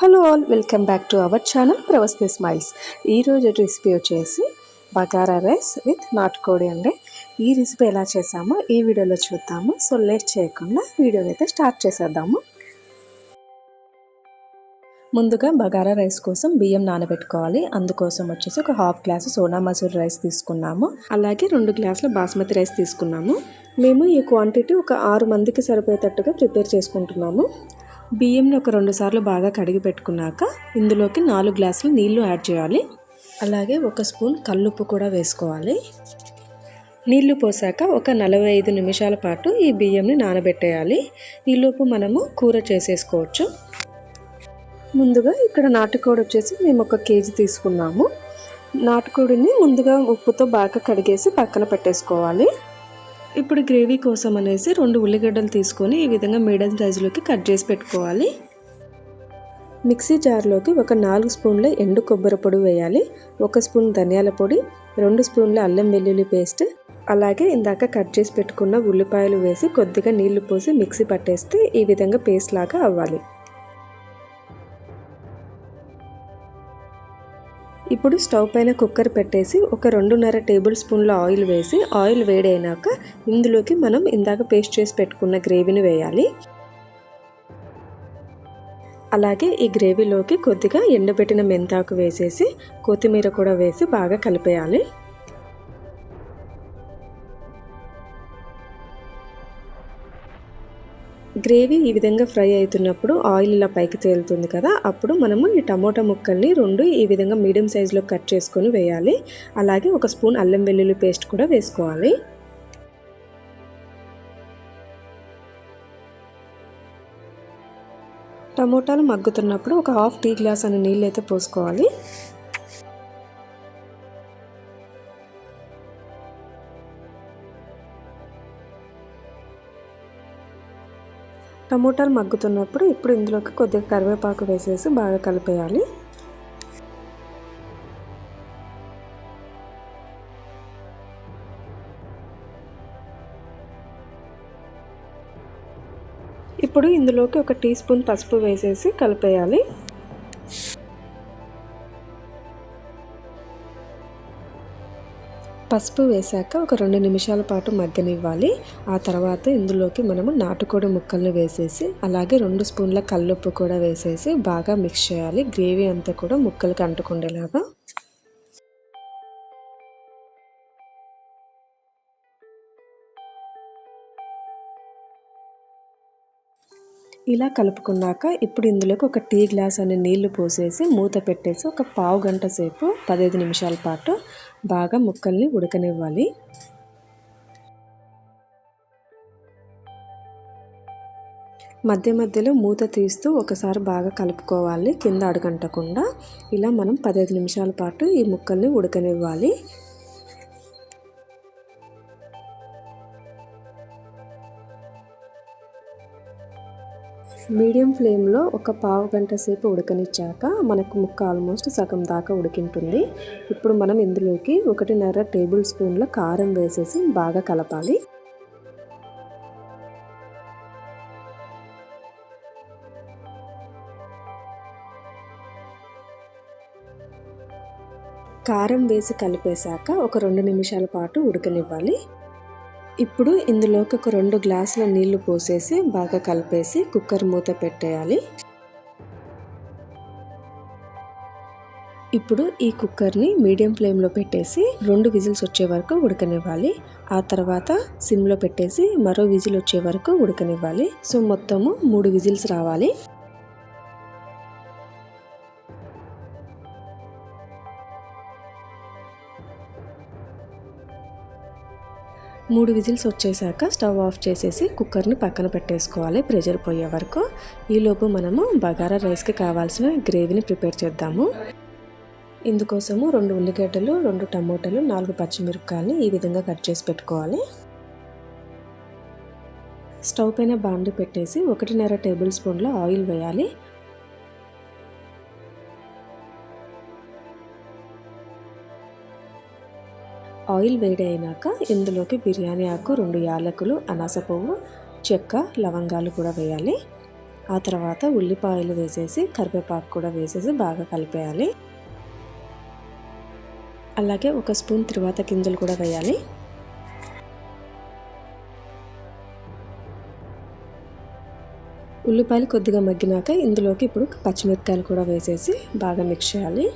Hello all welcome back to our channel ప్రవస్తే smiles ఈరోజు recipe వచ్చేసి bagara rice with నాటుకోడి అండి. ఈ రెసిపీ ఎలా చేసామో ఈ వీడియోలో చూద్దాము. సో లేట్ చేయకుండా వీడియోని అయితే స్టార్ట్ చేసేద్దాము. ముందుగా బగారా రైస్ కోసం బియ్యం నానబెట్టుకోవాలి. అందుకోసం వచ్చేసి ఒక half glass Sona Masoor rice తీసుకున్నాము. అలాగే రెండు గ్లాసుల బాస్మతి రైస్ తీసుకున్నాము. మేము ఈ క్వాంటిటీ ఒక ఆరు మందికి సరిపోయేటట్టుగా ప్రిపేర్ చేసుకుంటున్నాము. బియ్యంని ఒక రెండు సార్లు బాగా కడిగి పెట్టుకున్నాక ఇందులోకి నాలుగు గ్లాసులు నీళ్ళు యాడ్ చేయాలి. అలాగే ఒక స్పూన్ కల్లుప్పు కూడా వేసుకోవాలి. నీళ్ళు పోసాక ఒక నలభై ఐదు నిమిషాల పాటు ఈ బియ్యంని నానబెట్టేయాలి. ఈలోపు మనము కూర చేసేసుకోవచ్చు. ముందుగా ఇక్కడ నాటుకోడి వచ్చేసి మేము ఒక కేజీ తీసుకున్నాము. నాటుకోడిని ముందుగా ఉప్పుతో బాగా కడిగేసి పక్కన పెట్టేసుకోవాలి. ఇప్పుడు గ్రేవీ కోసం అనేసి రెండు ఉల్లిగడ్డలు తీసుకొని ఈ విధంగా మీడియం సైజులోకి కట్ చేసి పెట్టుకోవాలి. మిక్సీ జార్లోకి ఒక నాలుగు స్పూన్ల ఎండు కొబ్బరి పొడి వేయాలి. ఒక స్పూన్ ధనియాల పొడి రెండు స్పూన్ల అల్లం వెల్లుల్లి పేస్ట్ అలాగే ఇందాక కట్ చేసి పెట్టుకున్న ఉల్లిపాయలు వేసి కొద్దిగా నీళ్ళు పోసి మిక్సీ పట్టేస్తే ఈ విధంగా పేస్ట్ లాగా అవ్వాలి. ఇప్పుడు స్టవ్ పైన కుక్కర్ పెట్టేసి ఒక రెండున్నర టేబుల్ స్పూన్ల ఆయిల్ వేసి ఆయిల్ వేడైనాక ఇందులోకి మనం ఇందాక పేస్ట్ చేసి పెట్టుకున్న గ్రేవీని వేయాలి. అలాగే ఈ గ్రేవీలోకి కొద్దిగా ఎండబెట్టిన మెంతాకు వేసేసి కొత్తిమీర కూడా వేసి బాగా కలిపేయాలి. గ్రేవీ ఈ విధంగా ఫ్రై అవుతున్నప్పుడు ఆయిల్ ఇలా పైకి తేలుతుంది కదా అప్పుడు మనము ఈ టమోటా ముక్కల్ని రెండు ఈ విధంగా మీడియం సైజులో కట్ చేసుకొని వేయాలి. అలాగే ఒక స్పూన్ అల్లం వెల్లుల్లి పేస్ట్ కూడా వేసుకోవాలి. టమోటాలు మగ్గుతున్నప్పుడు ఒక హాఫ్ టీ గ్లాస్ అనే నీళ్ళు అయితే పోసుకోవాలి. టమోటాలు మగ్గుతున్నప్పుడు ఇప్పుడు ఇందులోకి కొద్దిగా కరివేపాకు వేసేసి బాగా కలిపేయాలి. ఇప్పుడు ఇందులోకి ఒక టీ స్పూన్ పసుపు వేసేసి కలిపేయాలి. పసుపు వేశాక ఒక రెండు నిమిషాల పాటు మగ్గనివ్వాలి. ఆ తర్వాత ఇందులోకి మనము నాటుకోడి ముక్కలను వేసేసి అలాగే రెండు స్పూన్ల కల్లుప్పు కూడా వేసేసి బాగా మిక్స్ చేయాలి. గ్రేవీ అంతా కూడా ముక్కలకి అంటుకుండేలాగా. ఇలా కలుపుకున్నాక ఇప్పుడు ఇందులోకి ఒక టీ గ్లాస్ అనే నీళ్ళు పోసేసి మూత పెట్టేసి ఒక పావు గంట సేపు పదహైదు నిమిషాల పాటు బాగా ముక్కల్ని ఉడకనివ్వాలి. మధ్య మధ్యలో మూత తీస్తూ ఒకసారి బాగా కలుపుకోవాలి కింద అడుగంటకుండా. ఇలా మనం పదహైదు నిమిషాల పాటు ఈ ముక్కల్ని ఉడకనివ్వాలి. మీడియం ఫ్లేమ్లో ఒక పావు గంట సేపు ఉడకనిచ్చాక మనకు ముక్క ఆల్మోస్ట్ సగం దాకా ఉడికింటుంది. ఇప్పుడు మనం ఇందులోకి ఒకటిన్నర టేబుల్ స్పూన్ల కారం వేసేసి బాగా కలపాలి. కారం వేసి కలిపేశాక ఒక రెండు నిమిషాల పాటు ఉడకనివ్వాలి. ఇప్పుడు ఇందులోకి ఒక రెండు గ్లాసుల నీళ్ళు పోసేసి బాగా కలిపేసి కుక్కర్ మూత పెట్టేయాలి. ఇప్పుడు ఈ కుక్కర్ని మీడియం ఫ్లేమ్లో పెట్టేసి రెండు విజిల్స్ వచ్చే వరకు ఉడకనివ్వాలి. ఆ తర్వాత సిమ్లో పెట్టేసి మరో విజిల్ వచ్చే వరకు ఉడకనివ్వాలి. సో మొత్తము మూడు విజిల్స్ రావాలి. మూడు విజిల్స్ వచ్చేసాక స్టవ్ ఆఫ్ చేసేసి కుక్కర్ని పక్కన పెట్టేసుకోవాలి. ప్రెషర్ పోయే వరకు. ఈలోపు మనము బగారా రైస్కి కావాల్సిన గ్రేవీని ప్రిపేర్ చేద్దాము. ఇందుకోసము రెండు ఉల్లిగడ్డలు రెండు టమోటాలు నాలుగు పచ్చిమిరపకాయలని ఈ విధంగా కట్ చేసి పెట్టుకోవాలి. స్టవ్ పైన బాండి పెట్టేసి ఒకటిన్నర టేబుల్ స్పూన్లో ఆయిల్ వేయాలి. ఆయిల్ వేడి అయినాక ఇందులోకి బిర్యానీ ఆకు రెండు యాలకులు అనాస పువ్వు చెక్క లవంగాలు కూడా వేయాలి. ఆ తర్వాత ఉల్లిపాయలు వేసేసి కరివేపాకు కూడా వేసేసి బాగా కలిపేయాలి. అలాగే ఒక స్పూన్ తిరువాత గింజలు కూడా వేయాలి. ఉల్లిపాయలు కొద్దిగా మగ్గినాక ఇందులోకి ఇప్పుడు పచ్చిమిరపకాయలు కూడా వేసేసి బాగా మిక్స్ చేయాలి.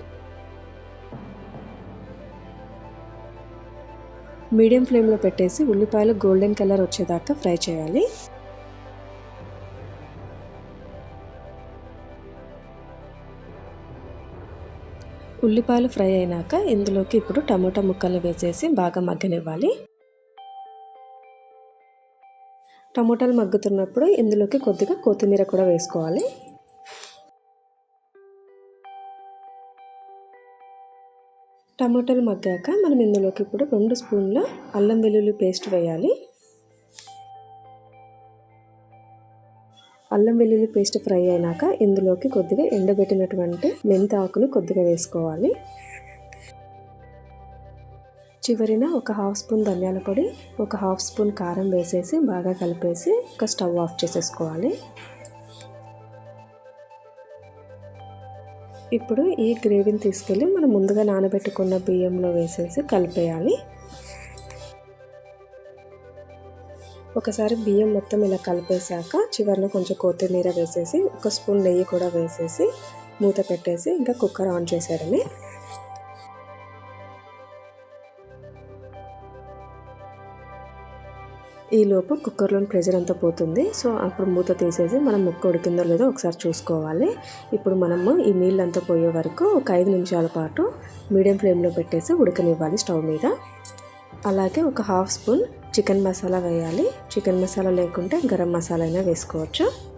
మీడియం ఫ్లేమ్లో పెట్టేసి ఉల్లిపాయలు గోల్డెన్ కలర్ వచ్చేదాకా ఫ్రై చేయాలి. ఉల్లిపాయలు ఫ్రై అయినాక ఇందులోకి ఇప్పుడు టమోటా ముక్కలు వేసేసి బాగా మగ్గనివ్వాలి. టమోటాలు మగ్గుతున్నప్పుడు ఇందులోకి కొద్దిగా కొత్తిమీర కూడా వేసుకోవాలి. టమాటాలు మగ్గాక మనం ఇందులోకి ఇప్పుడు రెండు స్పూన్ల అల్లం వెల్లుల్లి పేస్ట్ వేయాలి. అల్లం వెల్లుల్లి పేస్ట్ ఫ్రై అయినాక ఇందులోకి కొద్దిగా ఎండబెట్టినటువంటి మెంతి ఆకులు కొద్దిగా వేసుకోవాలి. చివరిన ఒక హాఫ్ స్పూన్ ధనియాల పొడి ఒక హాఫ్ స్పూన్ కారం వేసేసి బాగా కలిపేసి ఒక స్టవ్ ఆఫ్ చేసేసుకోవాలి. ఇప్పుడు ఈ గ్రేవీని తీసుకెళ్ళి మనం ముందుగా నానబెట్టుకున్న బియ్యంలో వేసేసి కలిపేయాలి. ఒకసారి బియ్యం మొత్తం ఇలా కలిపేశాక చివరిలో కొంచెం కొత్తిమీర వేసేసి ఒక స్పూన్ నెయ్యి కూడా వేసేసి మూత పెట్టేసి ఇంకా కుక్కర్ ఆన్ చేసేయడమే. ఈలోపు కుక్కర్లోని ప్రెజర్ అంతా పోతుంది. సో అప్పుడు మూత తీసేసి మనం ముక్క ఉడికిందో లేదో ఒకసారి చూసుకోవాలి. ఇప్పుడు మనము ఈ నీళ్ళంతా పోయే వరకు ఒక ఐదు నిమిషాల పాటు మీడియం ఫ్లేమ్లో పెట్టేసి ఉడకనివ్వాలి స్టవ్ మీద. అలాగే ఒక హాఫ్ స్పూన్ చికెన్ మసాలా వేయాలి. చికెన్ మసాలా లేకుంటే గరం మసాలా అయినా వేసుకోవచ్చు.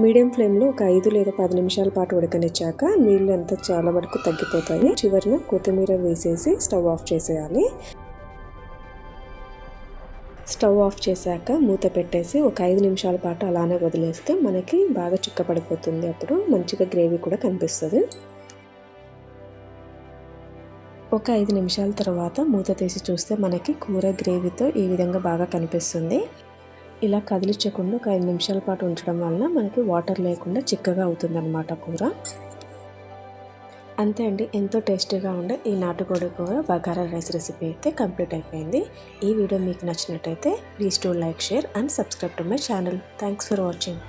మీడియం ఫ్లేమ్లో ఒక ఐదు లేదా పది నిమిషాల పాటు ఉడకనిచ్చాక నీళ్ళు అంతా చాలా వరకు తగ్గిపోతాయి. చివరిన కొత్తిమీర వేసేసి స్టవ్ ఆఫ్ చేసేయాలి. స్టవ్ ఆఫ్ చేశాక మూత పెట్టేసి ఒక ఐదు నిమిషాల పాటు అలానే వదిలేస్తే మనకి బాగా చిక్కపడిపోతుంది. అప్పుడు మంచిగా గ్రేవీ కూడా కనిపిస్తుంది. ఒక ఐదు నిమిషాల తర్వాత మూత తీసి చూస్తే మనకి కూర గ్రేవీతో ఈ విధంగా బాగా కనిపిస్తుంది. ఇలా కదిలించకుండా ఒక ఐదు నిమిషాల పాటు ఉంచడం వలన మనకి వాటర్ లేకుండా చిక్కగా అవుతుందన్నమాట కూర. అంతే అండి ఎంతో టేస్టీగా ఉండే ఈ నాటుకోడి కూర బగారా రైస్ రెసిపీ అయితే కంప్లీట్ అయిపోయింది. ఈ వీడియో మీకు నచ్చినట్టయితే please to like share and subscribe to my channel. Thanks for watching.